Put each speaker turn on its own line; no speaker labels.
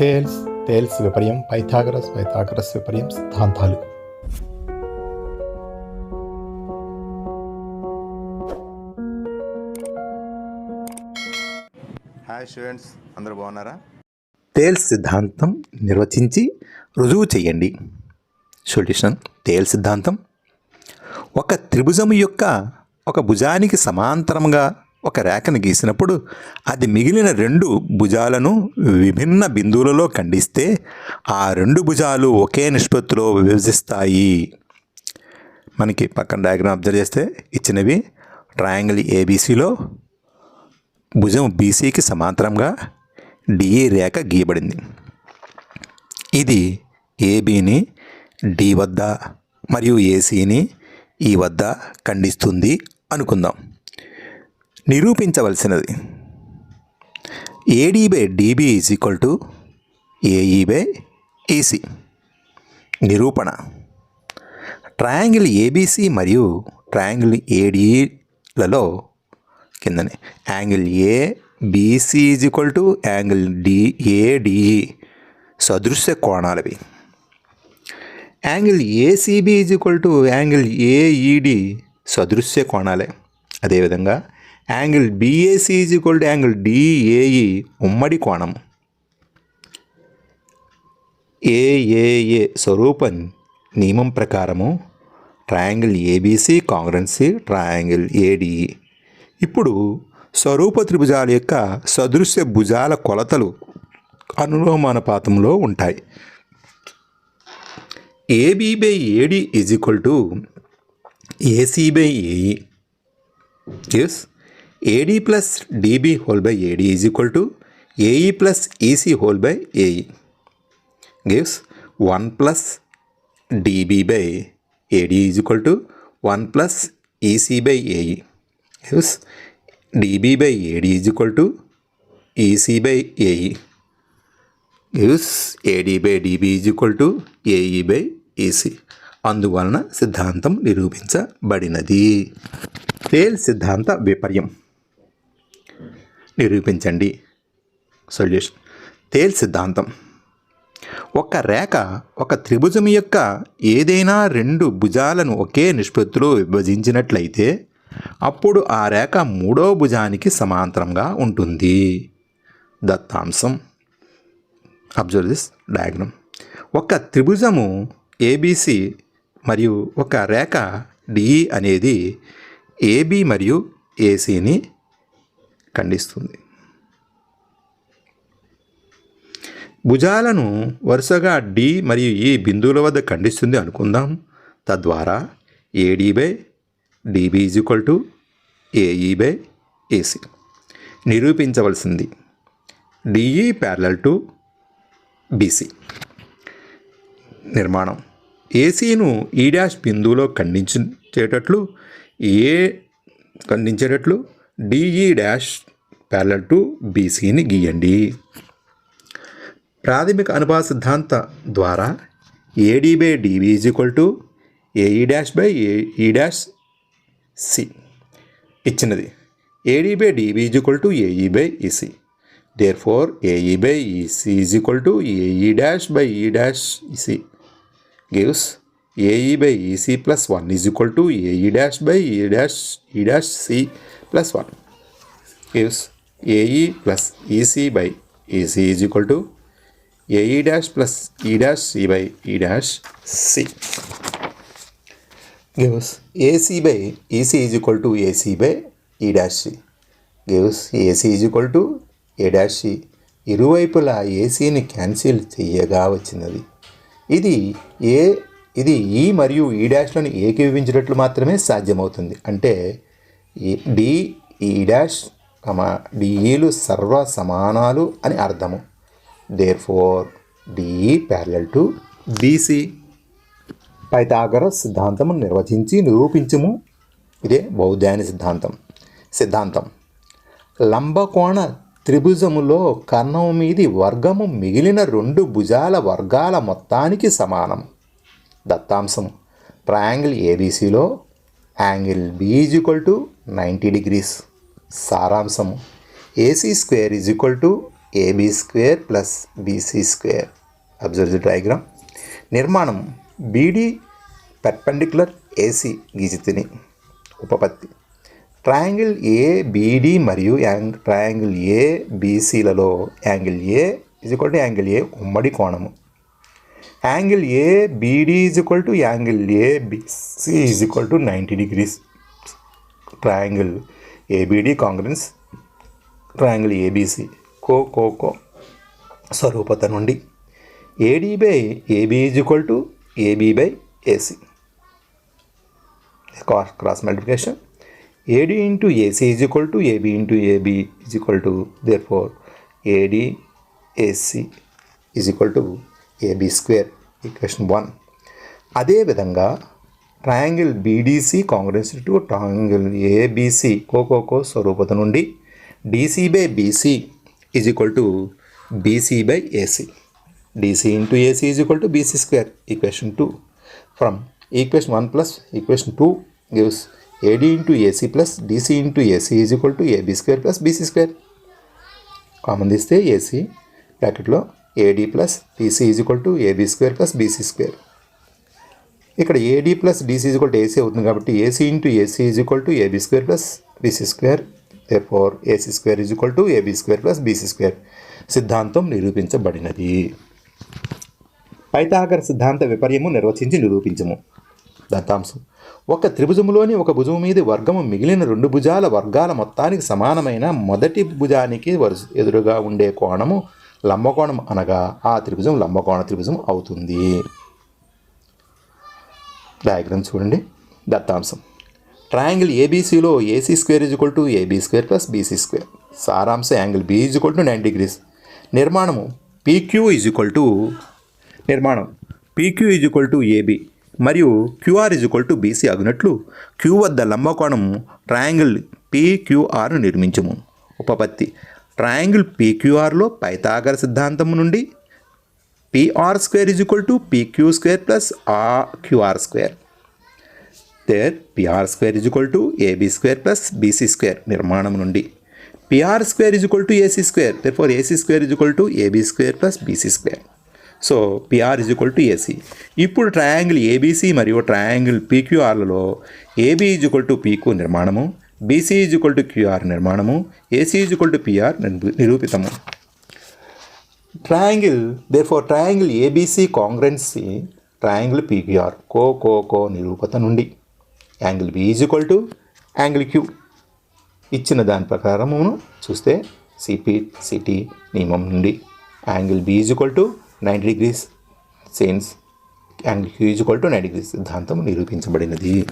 Tiles Thales విపర్యం Pythagoras Pythagoras విపర్యం సిద్ధాంతాలు.
హాయ్ స్టూడెంట్స్ అందరూ బాగున్నారా?
టేల్స్ సిద్ధాంతం నిర్వచించి రుజువు చేయండి. సొల్యూషన్ టేల్ సిద్ధాంతం. ఒక త్రిభుజము యొక్క ఒక భుజానికి సమాంతరంగా ఒక రేఖను గీసినప్పుడు అది మిగిలిన రెండు భుజాలను విభిన్న బిందువులలో ఖండిస్తే ఆ రెండు భుజాలు ఒకే నిష్పత్తిలో విభజిస్తాయి. మనకి పక్కన డయాగ్రామ్ అబ్జర్వ్ చేస్తే ఇచ్చినవి ట్రయాంగిల్ ఏబీసీలో భుజం బీసీకి సమాంతరంగా డిఏ రేఖ గీయబడింది. ఇది ఏబీని డి వద్ద మరియు ఏసీని ఈ e వద్ద ఖండిస్తుంది అనుకుందాం. నిరూపించవలసినది. AD by DB is equal to AE by EC నిరూపణ. ట్రయాంగిల్ ఏబీసీ మరియు ట్రయాంగిల్ ఏడీలలో కిందనే. Angle A BC is equal to angle D ADE సదృశ్య కోణాలవి. Angle ACB is equal to angle AED సదృశ్య కోణాలే. అదేవిధంగా angle BAC is equal to angle DAE ఉమ్మడి కోణం. AAA స్వరూప నియమం ప్రకారము triangle ABC congruency triangle ADE ఇప్పుడు స్వరూప త్రిభుజాల యొక్క సదృశ్య భుజాల కొలతలు అనులోమానుపాతంలో ఉంటాయి. AB by AD is equal to AC by AE S AD plus DB whole by AD is equal to AE plus EC whole by AE gives one plus DB by AD is equal to one plus EC by AE gives DB by AD is equal to EC by AE gives AD by DB is equal to AE by EC అందువలన సిద్ధాంతం నిరూపించబడినది టేల్ సిద్ధాంత విపర్యం నిరూపించండి. Solution. తేల్ సిద్ధాంతం. ఒక రేఖ ఒక త్రిభుజం యొక్క ఏదైనా రెండు భుజాలను ఒకే నిష్పత్తిలో విభజించినట్లయితే అప్పుడు ఆ రేఖ మూడో భుజానికి సమాంతరంగా ఉంటుంది. దత్తాంశం. అబ్జర్వ్ దిస్ డయాగ్రమ్ ఒక త్రిభుజము ఏబిసి మరియు ఒక రేఖ డిఈ అనేది ఏబి మరియు ఏసీని ఖండిస్తుంది. భుజాలను వరుసగా డి మరియు ఈ బిందువుల వద్ద ఖండిస్తుంది అనుకుందాం. తద్వారా AD by DB is equal to AE by AC నిరూపించవలసింది. DE parallel to BC నిర్మాణం. ఏసీను ఈ డాష్ బిందువులో ఖండించేటట్లు ఏ ఖండించేటట్లు డిఈ డాష్ ప్యారలల్ టు బీసీని గీయండి. ప్రాథమిక అనుపాత సిద్ధాంత ద్వారా AD by DB is equal to AE dash by AE dash C ఇచ్చినది. AD by DB is equal to AE by EC therefore AE by EC is equal to AE dash by E dash EC gives AE by EC plus one is equal to AE dash by E dash E dash C plus one gives AE plus EC by EC is equal to AE dash plus E dash C by E dash C gives AC by EC is equal to AC by E dash C gives AC is equal to A dash C ఇరువైపులా ఏసీని cancel చేయగా వచ్చినది. ఇది ఏ ఇది ఈ మరియు ఈ డాష్లను ఏకీభవించినట్లు మాత్రమే సాధ్యమవుతుంది. అంటే ఈ డి ఈ డాష్ కమా డిఈలు సర్వ సమానాలు అని అర్థము. Therefore DE parallel to BC Pythagoras సిద్ధాంతము నిర్వచించి నిరూపించము. ఇదే బౌద్ధాయన సిద్ధాంతం. సిద్ధాంతం. లంబకోణ త్రిభుజములో కర్ణము మీది వర్గము మిగిలిన రెండు భుజాల వర్గాల మొత్తానికి సమానం దత్తాంశం. Triangle ఏబీసీలో angle B is equal to ninety degrees. సారాంశము AC square is equal to AB square plus BC square. Observe the diagram. నిర్మాణం. బీడీ పెర్పెండిక్యులర్ ఏసీ గీజితిని. ఉపపత్తి. ట్రయాంగిల్ ఏ బీడీ మరియు యాంగ్ triangle ఏబీసీలలో angle A is equal to angle A ఉమ్మడి కోణము. Angle A BD is equal to angle A BC is equal to ninety degrees. Triangle ABD congruence. Triangle ABC co co co. స్వరూపత నుండి AD by AB is equal to AB by AC cross multiplication AD into AC is equal to AB into AB is equal to therefore AD AC is equal to AB square equation one అదేవిధంగా triangle BDC congruence to triangle ABC co co co స్వరూపత నుండి DC by BC is equal to BC by AC DC into AC is equal to BC square equation two from equation one plus equation two gives AD into AC plus DC into AC is equal to AB square plus BC square common తీస్తే AC బ్రాకెట్లో AD plus BC is equal to AB square plus BC square ఇక్కడ AD plus DC is equal to AC అవుతుంది కాబట్టి AC into AC is equal to AB square plus BC square for AC square is equal to AB square plus BC square సిద్ధాంతం నిరూపించబడినది. పైతాగర సిద్ధాంత విపర్యము నిర్వచించి నిరూపించము. దత్తాంశం. ఒక త్రిభుజములోని ఒక భుజము మీద వర్గము మిగిలిన రెండు భుజాల వర్గాల మొత్తానికి సమానమైన మొదటి భుజానికి వరుస ఎదురుగా ఉండే కోణము లంబకోణం అనగా ఆ త్రిభుజం లంబకోణ త్రిభుజం అవుతుంది. డయాగ్రామ్ చూడండి. దత్తాంశం. Triangle ఏబీసీలో AC square is equal to AB square plus BC square సారాంశ angle B is equal to nine degrees నిర్మాణము పీక్యూ ఈజ్ ఈక్వల్ టు నిర్మాణం PQ is equal to AB మరియు QR is equal to BC అగినట్లు Q వద్ద లంబకోణం triangle పీక్యూఆర్ను నిర్మించము. ఉపపత్తి triangle పీక్యూఆర్లో పైతాగర సిద్ధాంతం నుండి PR square is equal to PQ square plus ఆ QR square. There PR square is equal to AB square plus BC square నిర్మాణం నుండి. PR square is equal to AC square. Therefore AC square is equal to AB square plus BC square. So PR is equal to AC. ఇప్పుడు triangle ABC మరియు triangle పీక్యూఆర్లలో AB is equal to PQ నిర్మాణము. BC is to QR నిర్మాణము AC is to PR నిరూపితము. Triangle therefore triangle ABC congruency triangle PQR co co co నిరూపత నుండి. Angle B is equal to angle Q ఇచ్చిన దాని ప్రకారమును చూస్తే CP CT నియమం నుండి. Angle B is equal to ninety degrees. Since angle Q is equal to ninety degrees. సిద్ధాంతం నిరూపించబడినది.